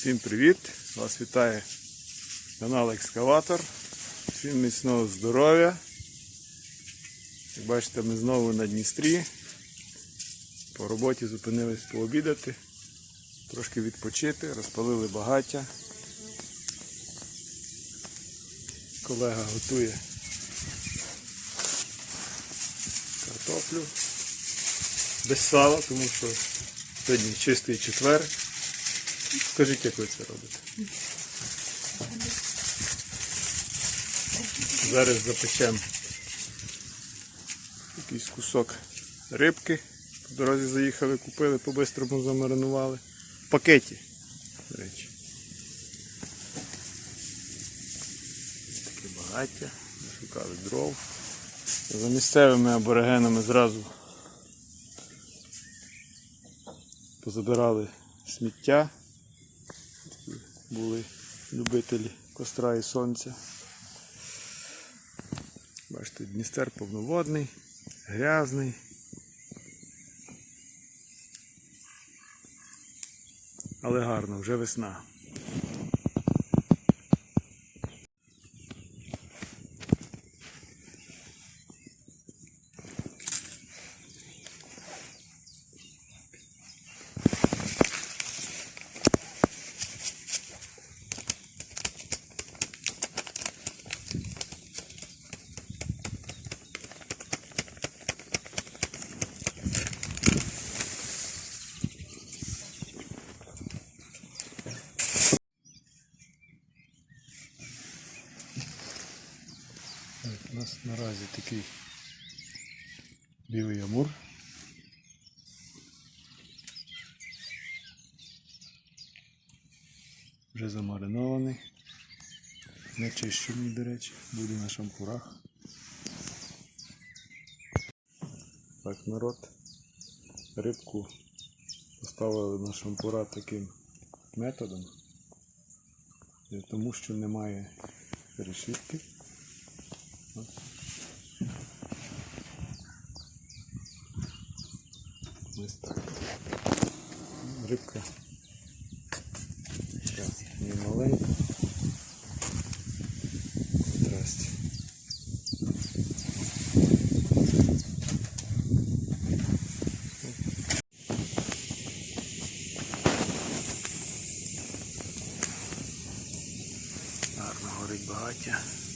Всім привіт! Вас вітає канал Екскаватор. Всім міцного здоров'я. Як бачите, ми знову на Дністрі. По роботі зупинились пообідати, трошки відпочити, розпалили багаття. Колега готує картоплю без сала, тому що сьогодні чистий четвер. Скажіть, як ви це робите? Зараз запечемо якийсь кусок рибки. По дорозі заїхали, купили, по-бистрому замаринували. В пакеті, до речі. Таке багаття. Шукали дров. За місцевими аборигенами зразу позабирали сміття. Були любителі костра і сонця. Бачите, Дністер повноводний, грязний. Але гарно, вже весна. У нас наразі такий білий амур. Вже замаринований. Не чищений, до речі, буде на шампурах. Так, народ. Рибку поставили на шампура таким методом, тому що немає решітки. Ось так. Рибка. Зараз не маленька. Здрасте. Гарно горить.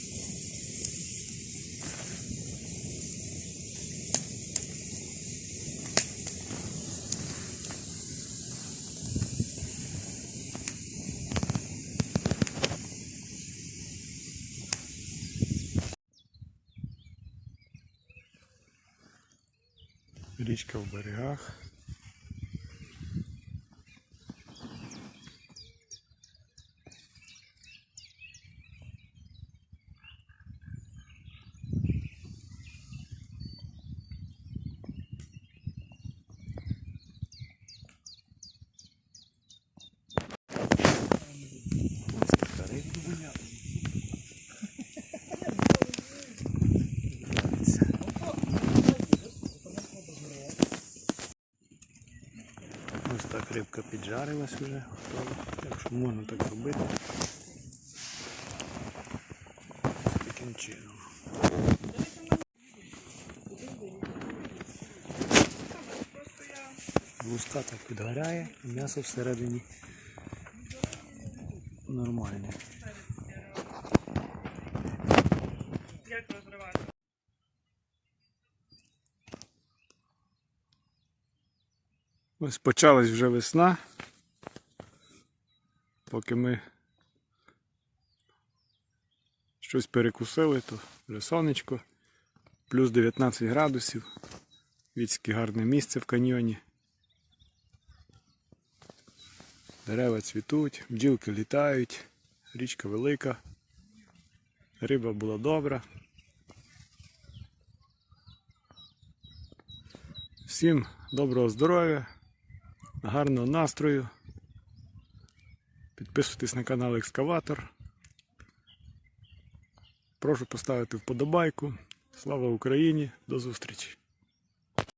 Річка в берегах. Ось така рибка. Дивіться. Ось так рибка піджарилась вже, готова. Так що можна так робити. Таким чином. Луска так підгоряє, м'ясо всередині нормальне. Як розривати? Ось почалась вже весна. Поки ми щось перекусили, то вже сонечко, плюс 19 градусів. Віцьке гарне місце в каньйоні. Дерева цвітуть, бджілки літають, річка велика, риба була добра. Всім доброго здоров'я, гарного настрою. Підписуйтесь на канал Екскаватор. Прошу поставити вподобайку. Слава Україні! До зустрічі!